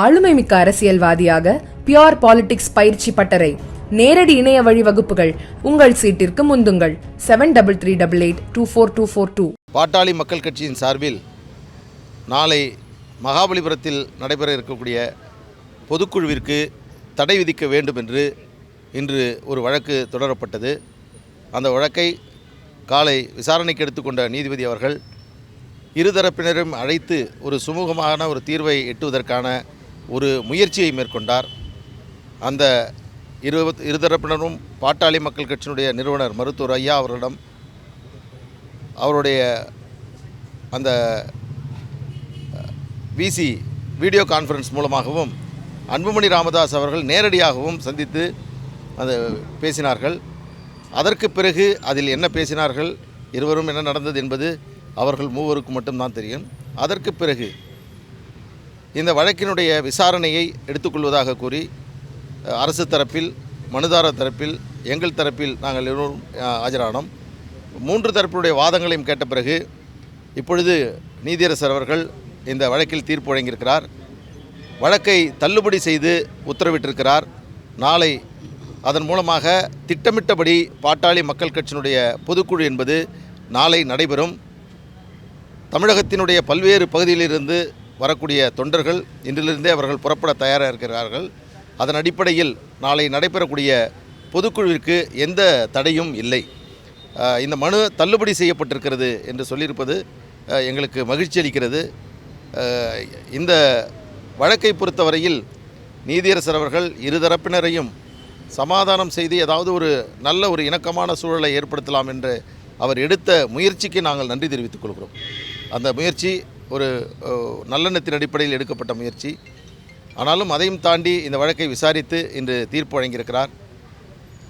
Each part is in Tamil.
ஆளுமைமிக்க அரசியல்வாதியாக பியோர் பாலிடிக்ஸ் பயிற்சி பட்டறை. நேரடி இணைய வழி வகுப்புகள். உங்கள் சீட்டிற்கு முந்துங்கள். Seven double three double eight two four two four two Pattali Makkal கட்சியின் சார்பில் நாளை மகாபலிபுரத்தில் நடைபெற இருக்கக்கூடிய பொதுக்குழுவிற்கு தடை விதிக்க வேண்டும் என்று இன்று ஒரு வழக்கு தொடரப்பட்டது. அந்த வழக்கை காலை விசாரணைக்கு எடுத்துக்கொண்ட நீதிபதி அவர்கள் இருதரப்பினரும் அழைத்து ஒரு சுமூகமான ஒரு தீர்வை எட்டுவதற்கான ஒரு முயற்சியை மேற்கொண்டார். அந்த இருபத் இருதரப்பினரும் பாட்டாளி மக்கள் கட்சியினுடைய நிறுவனர் மருத்துவர் ஐயா அவர்களிடம் அவருடைய அந்த விசி வீடியோ கான்ஃபரன்ஸ் மூலமாகவும் அன்புமணி ராமதாஸ் அவர்கள் நேரடியாகவும் சந்தித்து அந்த பேசினார்கள். அதற்கு பிறகு அதில் என்ன பேசினார்கள் இருவரும் என்ன நடந்தது என்பது அவர்கள் மூவருக்கு மட்டும்தான் தெரியும். அதற்கு பிறகு இந்த வழக்கினுடைய விசாரணையை எடுத்துக்கொள்வதாக கூறி அரசு தரப்பில் மனுதாரர் தரப்பில் எங்கள் தரப்பில் நாங்கள் இருவரும் ஆஜரானோம். மூன்று தரப்பினுடைய வாதங்களையும் கேட்ட பிறகு இப்பொழுது நீதியரசர் அவர்கள் இந்த வழக்கில் தீர்ப்பு வழங்கியிருக்கிறார். வழக்கை தள்ளுபடி செய்து உத்தரவிட்டிருக்கிறார். நாளை அதன் மூலமாக திட்டமிட்டபடி பாட்டாளி மக்கள் கட்சியினுடைய பொதுக்குழு என்பது நாளை நடைபெறும். தமிழகத்தினுடைய பல்வேறு பகுதியிலிருந்து வரக்கூடிய தொண்டர்கள் இன்றிலிருந்தே அவர்கள் புறப்பட தயாராக இருக்கிறார்கள். அதன் அடிப்படையில் நாளை நடைபெறக்கூடிய பொதுக்குழுவிற்கு எந்த தடையும் இல்லை. இந்த மனு தள்ளுபடி செய்யப்பட்டிருக்கிறது என்று சொல்லியிருப்பது எங்களுக்கு மகிழ்ச்சி அளிக்கிறது. இந்த வழக்கை பொறுத்தவரையில் நீதியரசர் அவர்கள் இருதரப்பினரையும் சமாதானம் செய்து ஏதாவது ஒரு நல்ல ஒரு இணக்கமான சூழலை ஏற்படுத்தலாம் என்று அவர் எடுத்த முயற்சிக்கு நாங்கள் நன்றி தெரிவித்துக் கொள்கிறோம். அந்த முயற்சி ஒரு நல்லெண்ணத்தின் அடிப்படையில் எடுக்கப்பட்ட முயற்சி. ஆனாலும் அதையும் தாண்டி இந்த வழக்கை விசாரித்து இன்று தீர்ப்பு வழங்கியிருக்கிறார்.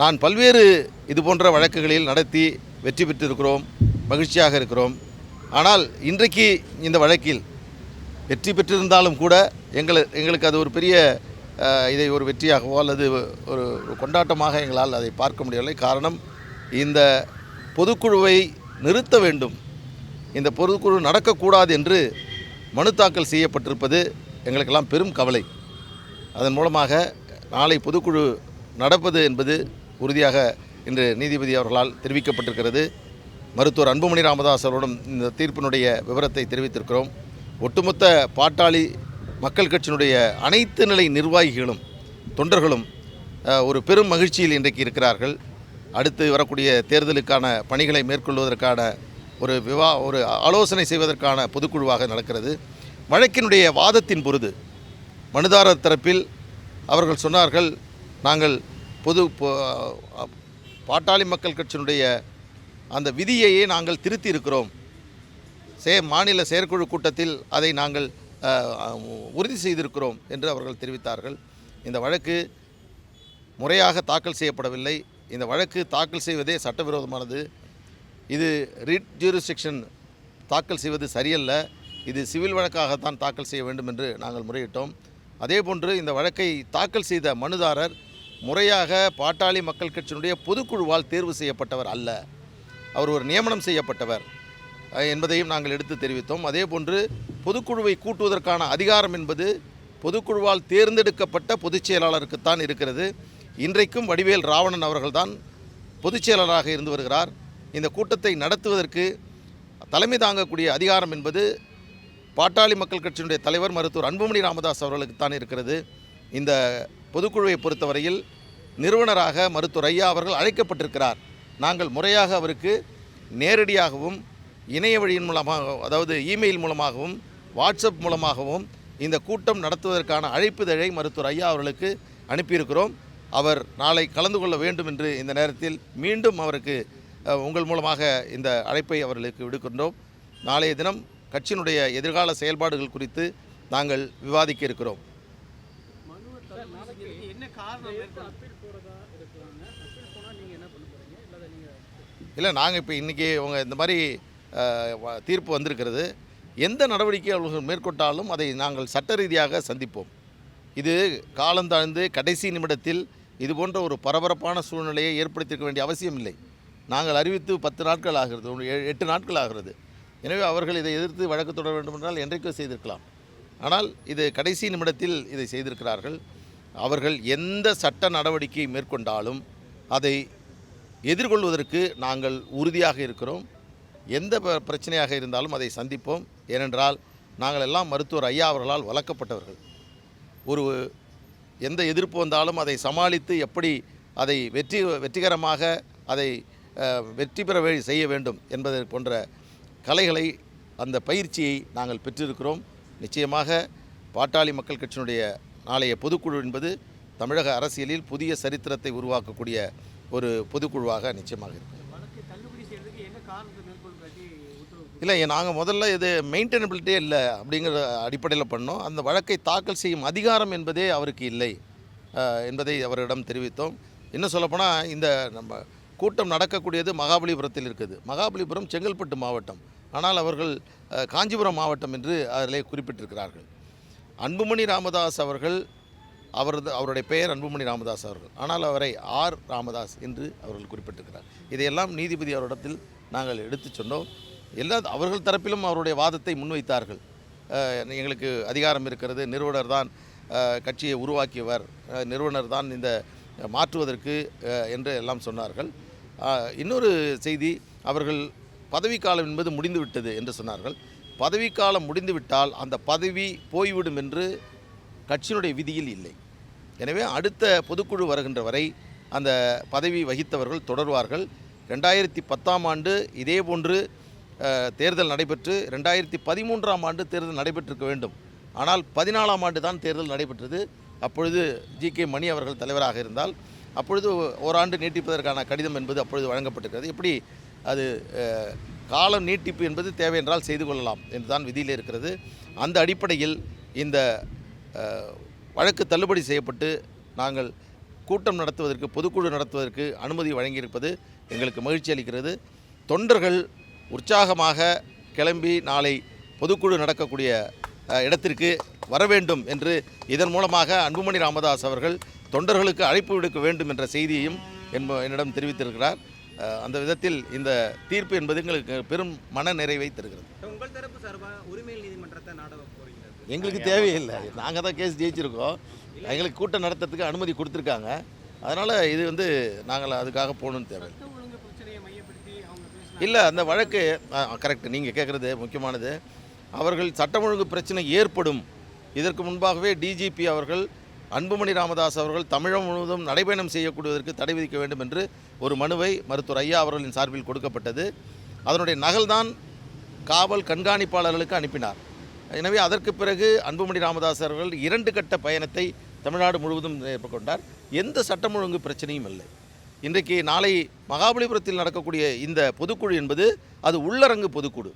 நான் பல்வேறு இது போன்ற வழக்குகளில் நடத்தி வெற்றி பெற்றிருக்கிறோம் மகிழ்ச்சியாக இருக்கிறோம். ஆனால் இன்றைக்கு இந்த வழக்கில் வெற்றி பெற்றிருந்தாலும் கூட எங்களை எங்களுக்கு அது ஒரு பெரிய இதை ஒரு வெற்றியாகவோ அல்லது ஒரு கொண்டாட்டமாக எங்களால் அதை பார்க்க முடியவில்லை. காரணம் இந்த பொதுக்குழுவை நிறுத்த வேண்டும். இந்த பொதுக்குழு நடக்கக்கூடாது என்று மனு தாக்கல் செய்யப்பட்டிருப்பது எங்களுக்கெல்லாம் பெரும் கவலை. அதன் மூலமாக நாளை பொதுக்குழு நடப்பது என்பது உறுதியாக இன்று நீதிபதி அவர்களால் தெரிவிக்கப்பட்டிருக்கிறது. மருத்துவர் அன்புமணி ராமதாஸ் அவரிடம் இந்த தீர்ப்பினுடைய விவரத்தை தெரிவித்திருக்கிறோம். ஒட்டுமொத்த பாட்டாளி மக்கள் கட்சியினுடைய அனைத்து நிலை நிர்வாகிகளும் தொண்டர்களும் ஒரு பெரும் மகிழ்ச்சியில் இன்றைக்கு இருக்கிறார்கள். அடுத்து வரக்கூடிய தேர்தலுக்கான பணிகளை மேற்கொள்வதற்கான ஒரு விவா ஒரு ஆலோசனை செய்வதற்கான பொதுக்குழுவாக நடக்கிறது. வழக்கினுடைய வாதத்தின் பொருது மனுதாரர் தரப்பில் அவர்கள் சொன்னார்கள் நாங்கள் பொது பாட்டாளி மக்கள் கட்சியினுடைய அந்த விதியையே நாங்கள் திருத்தி இருக்கிறோம் சே மாநில செயற்குழு கூட்டத்தில் அதை நாங்கள் உறுதி செய்திருக்கிறோம் என்று அவர்கள் தெரிவித்தார்கள். இந்த வழக்கு முறையாக தாக்கல் செய்யப்படவில்லை. இந்த வழக்கு தாக்கல் செய்வதே சட்டவிரோதமானது. இது ரிட் ஜூரிஸ்டிக்ஷன் தாக்கல் செய்வது சரியல்ல. இது சிவில் வழக்காகத்தான் தாக்கல் செய்ய வேண்டும் என்று நாங்கள் முறையிட்டோம். அதேபோன்று இந்த வழக்கை தாக்கல் செய்த மனுதாரர் முறையாக பாட்டாளி மக்கள் கட்சியினுடைய பொதுக்குழுவால் தேர்வு செய்யப்பட்டவர் அல்ல. அவர் ஒரு நியமனம் செய்யப்பட்டவர் என்பதையும் நாங்கள் எடுத்து தெரிவித்தோம். அதேபோன்று பொதுக்குழுவை கூட்டுவதற்கான அதிகாரம் என்பது பொதுக்குழுவால் தேர்ந்தெடுக்கப்பட்ட பொதுச் செயலாளருக்குத்தான் இருக்கிறது. இன்றைக்கும் வடிவேல் ராவணன் அவர்கள்தான் பொதுச் செயலாளராக இருந்து வருகிறார். இந்த கூட்டத்தை நடத்துவதற்கு தலைமை தாங்கக்கூடிய அதிகாரம் என்பது பாட்டாளி மக்கள் கட்சியினுடைய தலைவர் மருத்துவர் அன்புமணி ராமதாஸ் அவர்களுக்கு தான் இருக்கிறது. இந்த பொதுக்குழுவை பொறுத்தவரையில் நிறுவனராக மருத்துவர் ஐயா அவர்கள் அழைக்கப்பட்டிருக்கிறார். நாங்கள் முறையாக அவருக்கு நேரடியாகவும் இணைய வழியின் மூலமாக அதாவது இமெயில் மூலமாகவும் வாட்ஸ்அப் மூலமாகவும் இந்த கூட்டம் நடத்துவதற்கான அழைப்புதழை மருத்துவர் ஐயா அவர்களுக்கு அனுப்பியிருக்கிறோம். அவர் நாளை கலந்து கொள்ள வேண்டும் என்று இந்த நேரத்தில் மீண்டும் அவருக்கு உங்கள் மூலமாக இந்த அழைப்பை அவர்களுக்கு விடுக்கின்றோம். நாளைய தினம் கட்சியினுடைய எதிர்கால செயல்பாடுகள் குறித்து நாங்கள் விவாதிக்க இருக்கிறோம். இல்லை நாங்கள் இப்போ இன்றைக்கி அவங்க இந்த மாதிரி தீர்ப்பு வந்திருக்கிறது. எந்த நடவடிக்கை அவர்கள் மேற்கொண்டாலும் அதை நாங்கள் சட்ட ரீதியாக சந்திப்போம். இது காலந்தாழ்ந்து கடைசி நிமிடத்தில் இது போன்ற ஒரு பரபரப்பான சூழ்நிலையை ஏற்படுத்தியிருக்க வேண்டிய அவசியம் இல்லை நாங்கள் அறிவித்து பத்து நாட்கள் ஆகிறது எட்டு நாட்கள் ஆகிறது. எனவே அவர்கள் இதை எதிர்த்து வழக்கு தொடர வேண்டும் என்றால் என்றைக்கோ செய்திருக்கலாம். ஆனால் இது கடைசி நிமிடத்தில் இதை செய்திருக்கிறார்கள். அவர்கள் எந்த சட்ட நடவடிக்கை மேற்கொண்டாலும் அதை எதிர்கொள்வதற்கு நாங்கள் உறுதியாக இருக்கிறோம். எந்த பிரச்சனையாக இருந்தாலும் அதை சந்திப்போம். ஏனென்றால் நாங்கள் எல்லாம் மருத்துவர் ஐயா அவர்களால் வளர்க்கப்பட்டவர்கள். ஒரு எந்த எதிர்ப்பு வந்தாலும் அதை சமாளித்து எப்படி அதை வெற்றி வெற்றிகரமாக அதை வெற்றி பெற வழி செய்ய வேண்டும் என்பதை போன்ற கலைகளை அந்த பயிற்சியை நாங்கள் பெற்றிருக்கிறோம். நிச்சயமாக பாட்டாளி மக்கள் கட்சியினுடைய நாளைய பொதுக்குழு என்பது தமிழக அரசியலில் புதிய சரித்திரத்தை உருவாக்கக்கூடிய ஒரு பொதுக்குழுவாக நிச்சயமாக இருக்கும் இல்லை நாங்கள் முதல்ல இது மெயின்டெனபிலிட்டியே இல்லை அப்படிங்கிற அடிப்படையில் பண்ணோம். அந்த வழக்கை தாக்கல் செய்யும் அதிகாரம் என்பதே அவருக்கு இல்லை. என்பதை அவரிடம் தெரிவித்தோம். இன்னும் சொல்லப்போனால் இந்த நம்ம கூட்டம் நடக்கக்கூடியது மகாபலிபுரத்தில் இருக்குது. மகாபலிபுரம் செங்கல்பட்டு மாவட்டம். ஆனால் அவர்கள் காஞ்சிபுரம் மாவட்டம் என்று அதிலே குறிப்பிட்டிருக்கிறார்கள். அன்புமணி ராமதாஸ் அவர்கள் அவரது அவருடைய பெயர் அன்புமணி ராமதாஸ் அவர்கள். ஆனால் அவரை ஆர். ராமதாஸ் என்று அவர்கள் குறிப்பிட்டிருக்கிறார். இதையெல்லாம் நீதிபதி அவரிடத்தில் நாங்கள் எடுத்துச் சொன்னோம். எல்லா அவர்கள் தரப்பிலும் அவருடைய வாதத்தை முன்வைத்தார்கள். எங்களுக்கு அதிகாரம் இருக்கிறது. நிறுவனர் தான் கட்சியை உருவாக்கியவர். நிறுவனர் தான் இந்த மாற்றுவதற்கு என்று எல்லாம் சொன்னார்கள். இன்னொரு செய்தி அவர்கள் பதவிக்காலம் என்பது முடிந்துவிட்டது என்று சொன்னார்கள். பதவிக்காலம் முடிந்துவிட்டால் அந்த பதவி போய்விடும் என்று கட்சியினுடைய விதியில் இல்லை. எனவே அடுத்த பொதுக்குழு வருகின்ற வரை அந்த பதவி வகித்தவர்கள் தொடர்வார்கள். ரெண்டாயிரத்தி பத்தாம் ஆண்டு இதே போன்று தேர்தல் நடைபெற்று ரெண்டாயிரத்தி பதிமூன்றாம் ஆண்டு தேர்தல் நடைபெற்றிருக்க வேண்டும். ஆனால் பதினாலாம் ஆண்டு தான் தேர்தல் நடைபெற்றது. அப்பொழுது ஜி கே மணி அவர்கள் தலைவராக இருந்தால் அப்பொழுது ஓராண்டு நீட்டிப்பதற்கான கடிதம் என்பது அப்பொழுது வழங்கப்பட்டிருக்கிறது. எப்படி அது காலம் நீட்டிப்பு என்பது தேவை என்றால் செய்து கொள்ளலாம் என்றுதான் விதியில் இருக்கிறது. அந்த அடிப்படையில் இந்த வழக்கு தள்ளுபடி செய்யப்பட்டு நாங்கள் கூட்டம் நடத்துவதற்கு பொதுக்குழு நடத்துவதற்கு அனுமதி வழங்கியிருப்பது எங்களுக்கு மகிழ்ச்சி அளிக்கிறது. தொண்டர்கள் உற்சாகமாக கிளம்பி நாளை பொதுக்குழு நடக்கக்கூடிய இடத்திற்கு வர வேண்டும் என்று இதன் மூலமாக அன்புமணி ராமதாஸ் அவர்கள் தொண்டர்களுக்கு அழைப்பு விடுக்க வேண்டும் என்ற செய்தியையும் என்ப என்னிடம் தெரிவித்திருக்கிறார். அந்த விதத்தில் இந்த தீர்ப்பு என்பது எங்களுக்கு பெரும் மன நிறைவை தருகிறது. எங்களுக்கு தேவையில்லை நாங்கள் தான் கேஸ் ஜெயிச்சிருக்கோம். எங்களுக்கு கூட்டம் நடத்துறதுக்கு அனுமதி கொடுத்துருக்காங்க. அதனால் இது வந்து நாங்கள் அதுக்காக போகணும்னு தேவை இல்லை. அந்த வழக்கு கரெக்ட் நீங்கள் கேட்குறது முக்கியமானது. அவர்கள் சட்டம் ஒழுங்கு பிரச்சனை ஏற்படும். இதற்கு முன்பாகவே டிஜிபி அவர்கள் அன்புமணி ராமதாஸ் அவர்கள் தமிழகம் முழுவதும் நடைபயணம் செய்யக்கூடியதற்கு தடை விதிக்க வேண்டும் என்று ஒரு மனுவை மருத்துவர் ஐயா அவர்களின் சார்பில் கொடுக்கப்பட்டது. அதனுடைய நகல்தான் காவல் கண்காணிப்பாளர்களுக்கு அனுப்பினார். எனவே அதற்கு பிறகு அன்புமணி ராமதாஸ் அவர்கள் இரண்டு கட்ட பயணத்தை தமிழ்நாடு முழுவதும் மேற்கொண்டார். எந்த சட்டம் ஒழுங்கு பிரச்சனையும் இல்லை. இன்றைக்கு நாளை மகாபலிபுரத்தில் நடக்கக்கூடிய இந்த பொதுக்குழு என்பது அது உள்ளரங்கு பொதுக்குழு.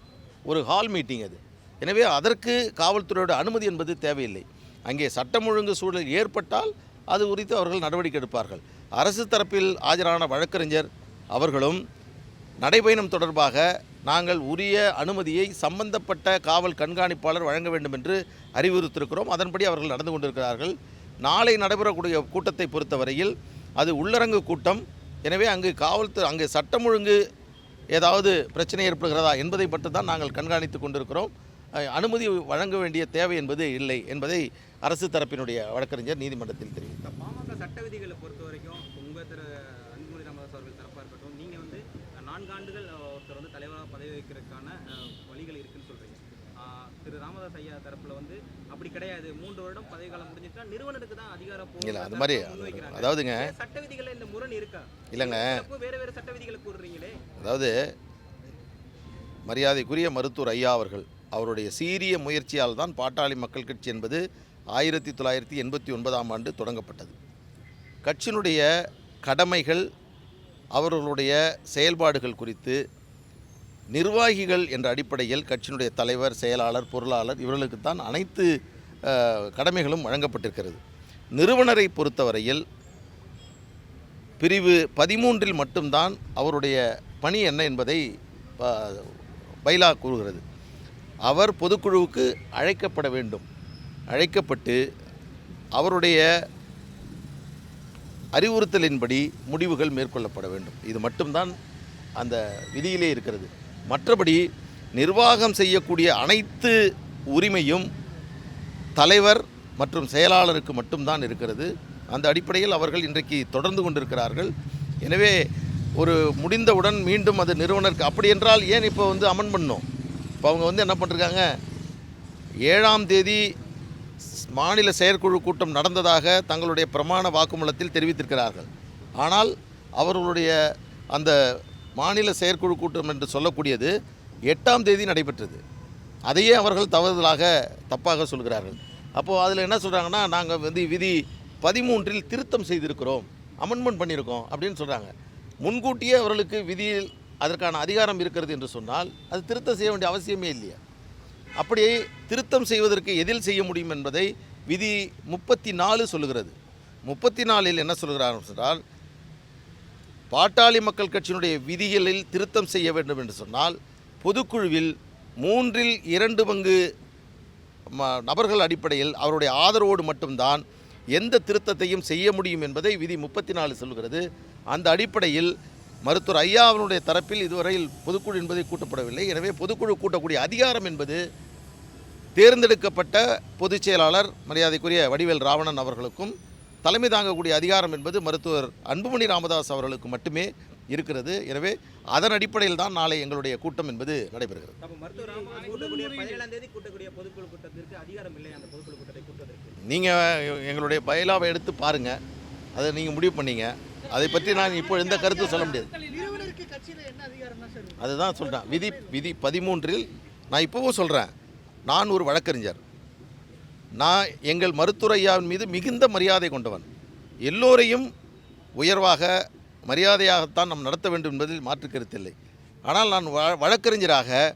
ஒரு ஹால் மீட்டிங் அது. எனவே அதற்கு காவல்துறையோட அனுமதி என்பது தேவையில்லை. அங்கே சட்டம் ஒழுங்கு சூழல் ஏற்பட்டால் அது குறித்து அவர்கள் நடவடிக்கை எடுப்பார்கள். அரசு தரப்பில் ஆஜரான வழக்கறிஞர் அவர்களும் நடைபயணம் தொடர்பாக நாங்கள் உரிய அனுமதியை சம்பந்தப்பட்ட காவல் கண்காணிப்பாளர் வழங்க வேண்டும் என்று அறிவுறுத்திருக்கிறோம். அதன்படி அவர்கள் நடந்து கொண்டிருக்கிறார்கள். நாளை நடைபெறக்கூடிய கூட்டத்தை பொறுத்தவரையில் அது உள்ளரங்கு கூட்டம். எனவே அங்கு காவல்துறை அங்கு சட்டம் ஒழுங்கு ஏதாவது பிரச்சனை ஏற்படுகிறதா என்பதை மட்டும்தான் நாங்கள் கண்காணித்து கொண்டிருக்கிறோம். அனுமதி வழங்க வேண்டிய தேவை என்பது இல்லை என்பதை அரசு தரப்பினுடைய வழக்கறிஞர் நீதிமன்றத்தில் தெரிவித்தார். பாமக சட்ட விதிகளை பொறுத்த வரைக்கும் உங்க திரு அன்புமணி ராமதாஸ் அவர்கள் தரப்பா இருக்கட்டும் நீங்க வந்து நான்கு ஆண்டுகள் ஒருத்தர் வந்து தலைவராக பதவி வைக்கிறதுக்கான வழிகள் இருக்குன்னு சொல்றீங்க. அஹ், திரு ராமதாஸ் ஐயா தரப்புல வந்து அப்படி கிடையாது. மூன்று வருடம் பதவி காலம் முடிஞ்சிட்டா நிறுவனருக்கு தான் அதிகாரம் இல்லை அது மாதிரி அதாவதுங்க சட்ட விதிகளை இந்த முரண் இருக்கா? இல்லைங்க. வேற வேற சட்ட விதிகளை கூறுறீங்களே. அதாவது மரியாதைக்குரிய மருத்துவர் ஐயா அவர்கள் அவருடைய சீரிய முயற்சியால் தான் பாட்டாளி மக்கள் கட்சி என்பது ஆயிரத்தி தொள்ளாயிரத்தி எண்பத்தி ஒன்பதாம் ஆண்டு தொடங்கப்பட்டது. கட்சியினுடைய கடமைகள் அவர்களுடைய செயல்பாடுகள் குறித்து நிர்வாகிகள் என்ற அடிப்படையில் கட்சியினுடைய தலைவர் செயலாளர் பொருளாளர் இவர்களுக்குத்தான் அனைத்து கடமைகளும் வழங்கப்பட்டிருக்கிறது. நிறுவனரை பொறுத்தவரையில் பிரிவு பதிமூன்றில் மட்டும்தான் அவருடைய பணி என்ன என்பதை பைலா கூறுகிறது. அவர் பொதுக்குழுவுக்கு அழைக்கப்பட வேண்டும். அழைக்கப்பட்டு அவருடைய அறிவுறுத்தலின்படி முடிவுகள் மேற்கொள்ளப்பட வேண்டும். இது மட்டும்தான் அந்த விதியிலே இருக்கிறது. மற்றபடி நிர்வாகம் செய்யக்கூடிய அனைத்து உரிமையும் தலைவர் மற்றும் செயலாளருக்கு மட்டும்தான் இருக்கிறது. அந்த அடிப்படையில் அவர்கள் இன்றைக்கு தொடர்ந்து கொண்டிருக்கிறார்கள். எனவே ஒரு முடிந்தவுடன் மீண்டும் அது நிறுவனருக்கு அப்படி என்றால் ஏன் இப்போ வந்து அமன் பண்ணோம் இப்போ அவங்க வந்து என்ன பண்ணிருக்காங்க? ஏழாம் தேதி மாநில செயற்குழு கூட்டம் நடந்ததாக தங்களுடைய பிரமாண வாக்குமூலத்தில் தெரிவித்திருக்கிறார்கள். ஆனால் அவர்களுடைய அந்த மாநில செயற்குழு கூட்டம் என்று சொல்லக்கூடியது எட்டாம் தேதி நடைபெற்றது. அதையே அவர்கள் தவறுதலாக தப்பாக சொல்கிறார்கள். அப்போது அதில் என்ன சொல்கிறாங்கன்னா நாங்கள் வந்து விதி பதிமூன்றில் திருத்தம் செய்திருக்கிறோம். அமெண்ட்மெண்ட் பண்ணியிருக்கோம். அப்படின்னு சொல்கிறாங்க முன்கூட்டியே அவர்களுக்கு விதியில் அதற்கான அதிகாரம் இருக்கிறது என்று சொன்னால் அது திருத்தம் செய்ய வேண்டிய அவசியமே இல்லையா. அப்படியே திருத்தம் செய்வதற்கு எதில் செய்ய முடியும் என்பதை விதி முப்பத்தி நாலு சொல்லுகிறது. முப்பத்தி நாலில் என்ன சொல்கிறார் என்றால் பாட்டாளி மக்கள் கட்சியினுடைய விதிகளில் திருத்தம் செய்ய வேண்டும் என்று சொன்னால் பொதுக்குழுவில் மூன்றில் இரண்டு பங்கு ம- நபர்கள் அடிப்படையில் அவருடைய ஆதரவோடு மட்டும்தான் எந்த திருத்தத்தையும் செய்ய முடியும் என்பதை விதி முப்பத்தி நாலு சொல்கிறது அந்த அடிப்படையில் மருத்துவர் ஐயா அவனுடைய தரப்பில் இதுவரையில் பொதுக்குழு என்பதை கூட்டப்படவில்லை. எனவே பொதுக்குழு கூட்டக்கூடிய அதிகாரம் என்பது தேர்ந்தெடுக்கப்பட்ட பொதுச் செயலாளர் மரியாதைக்குரிய வடிவேல் ராவணன் அவர்களுக்கும் தலைமை தாங்கக்கூடிய அதிகாரம் என்பது மருத்துவர் அன்புமணி ராமதாஸ் அவர்களுக்கு மட்டுமே இருக்கிறது. எனவே அதன் அடிப்படையில் தான் நாளை எங்களுடைய கூட்டம் என்பது நடைபெறுகிறது. அப்போ மருத்துவர் ராமதாஸ் கூட்டக்கூடிய பதினேழாம் தேதி கூட்டக்கூடிய பொதுக்குழு கூட்டத்திற்கு அதிகாரம் இல்லை. அந்த பொதுக்குழு கூட்டத்தை கூட்டுவதற்கு. நீங்கள் எங்களுடைய பயிலாவை எடுத்து பாருங்கள் அதை நீங்கள் முடிவு பண்ணீங்க. அதை பற்றி நான் இப்போ எந்த கருத்தும் சொல்ல முடியாது. அதுதான் சொல்கிறேன் விதி விதி பதிமூன்றில் நான் இப்போவும் சொல்கிறேன் நான் ஒரு வழக்கறிஞர். நான் எங்கள் மருத்துவரையாவின் மீது மிகுந்த மரியாதை கொண்டவன். எல்லோரையும் உயர்வாக மரியாதையாகத்தான் நாம் நடத்த வேண்டும் என்பதில் மாற்று கருத்தில்லை ஆனால் நான் வ வழக்கறிஞராக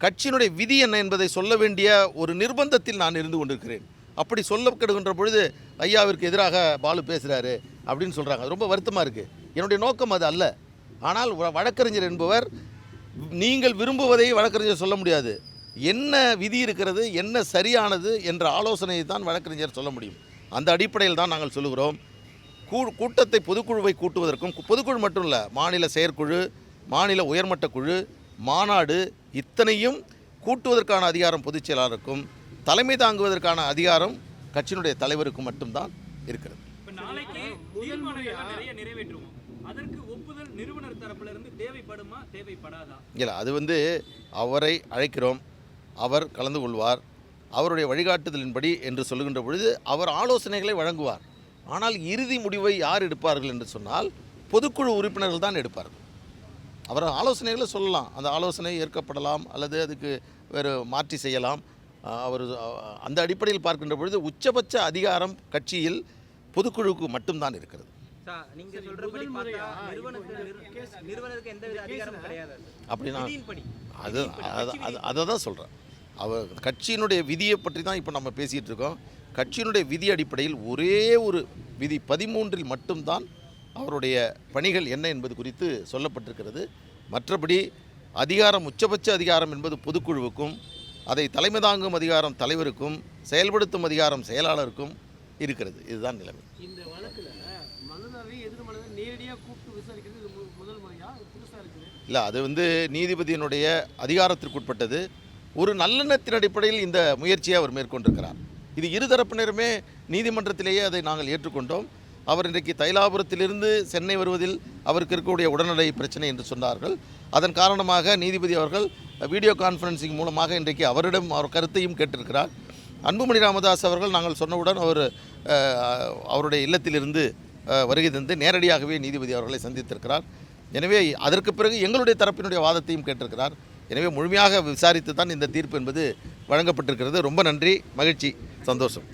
கட்சியினுடைய விதி என்ன என்பதை சொல்ல வேண்டிய ஒரு நிர்பந்தத்தில் நான் இருந்து கொண்டிருக்கிறேன். அப்படி சொல்லப்படுகின்ற பொழுது ஐயாவிற்கு எதிராக பாலு பேசுகிறாரு அப்படின்னு சொல்கிறாங்க அது ரொம்ப வருத்தமாக இருக்குது என்னுடைய நோக்கம் அது அல்ல. ஆனால் வ- வழக்கறிஞர் என்பவர் நீங்கள் விரும்புவதை வழக்கறிஞர் சொல்ல முடியாது. என்ன விதி இருக்கிறது என்ன சரியானது என்ற ஆலோசனையை தான் வழக்கறிஞர் சொல்ல முடியும். அந்த அடிப்படையில் தான் நாங்கள் சொல்லுகிறோம். கூ கூட்டத்தை பொதுக்குழுவை கூட்டுவதற்கும் பொதுக்குழு மட்டும் இல்லை மாநில செயற்குழு மாநில உயர்மட்ட குழு மாநாடு இத்தனையும் கூட்டுவதற்கான அதிகாரம் பொதுச் செயலாளருக்கும் தலைமை தாங்குவதற்கான அதிகாரம் கட்சியினுடைய தலைவருக்கும் மட்டும்தான் இருக்கிறது. இல்லை அது வந்து அவரை அழைக்கிறோம். அவர் கலந்து கொள்வார். அவருடைய வழிகாட்டுதலின்படி என்று சொல்லுகின்ற பொழுது அவர் ஆலோசனைகளை வழங்குவார். ஆனால் இறுதி முடிவை யார் எடுப்பார்கள் என்று சொன்னால் பொதுக்குழு உறுப்பினர்கள் தான் எடுப்பார்கள். அவர் ஆலோசனைகளை சொல்லலாம். அந்த ஆலோசனை ஏற்கப்படலாம் அல்லது அதுக்கு வேறு மாற்றி செய்யலாம். அவர் அந்த அடிப்படையில் பார்க்கின்ற பொழுது உச்சபட்ச அதிகாரம் கட்சியில் பொதுக்குழுவுக்கு மட்டும்தான் இருக்கிறது. சார் நீங்க சொல்றபடி பார்த்தா நிறுவனத்துக்கு நிறுவனத்துக்கு எந்த வித அதிகாரமும் கிடையாது. அது. அப்படின்னா விதியின்படி அது அது அது அதை தான் சொல்கிறேன் அவர் கட்சியினுடைய விதியை பற்றி தான் இப்போ நம்ம பேசிகிட்டு இருக்கோம். கட்சியினுடைய விதி அடிப்படையில் ஒரே ஒரு விதி பதிமூன்றில் மட்டும்தான் அவருடைய பணிகள் என்ன என்பது குறித்து சொல்லப்பட்டிருக்கிறது. மற்றபடி அதிகாரம் உச்சபட்ச அதிகாரம் என்பது பொதுக்குழுவுக்கும் அதை தலைமை தாங்கும் அதிகாரம் தலைவருக்கும் செயல்படுத்தும் அதிகாரம் செயலாளருக்கும் இருக்கிறது. இதுதான் நிலைமை. இந்த வழக்குல இல்லை அது வந்து நீதிபதியினுடைய அதிகாரத்திற்குட்பட்டது. ஒரு நல்லெண்ணத்தின் அடிப்படையில் இந்த முயற்சியை அவர் மேற்கொண்டிருக்கிறார். இது இருதரப்பினருமே நீதிமன்றத்திலேயே அதை நாங்கள் ஏற்றுக்கொண்டோம். அவர் இன்றைக்கு தைலாபுரத்திலிருந்து சென்னை வருவதில் அவருக்கு இருக்கக்கூடிய உடல்நிலை பிரச்சனை என்று சொன்னார்கள். அதன் காரணமாக நீதிபதி அவர்கள் வீடியோ கான்ஃபரன்சிங் மூலமாக இன்றைக்கு அவரிடம் அவர் கருத்தையும் கேட்டிருக்கிறார். அன்புமணி ராமதாஸ் அவர்கள் நாங்கள் சொன்னவுடன் அவர் அவருடைய இல்லத்திலிருந்து வருகை தந்து நேரடியாகவே நீதிபதி அவர்களை சந்தித்திருக்கிறார். எனவே அதற்கு பிறகு எங்களுடைய தரப்பினுடைய வாதத்தையும் கேட்டிருக்கிறார். எனவே முழுமையாக விசாரித்து தான் இந்த தீர்ப்பு என்பது வழங்கப்பட்டிருக்கிறது. ரொம்ப நன்றி மகிழ்ச்சி சந்தோஷம்.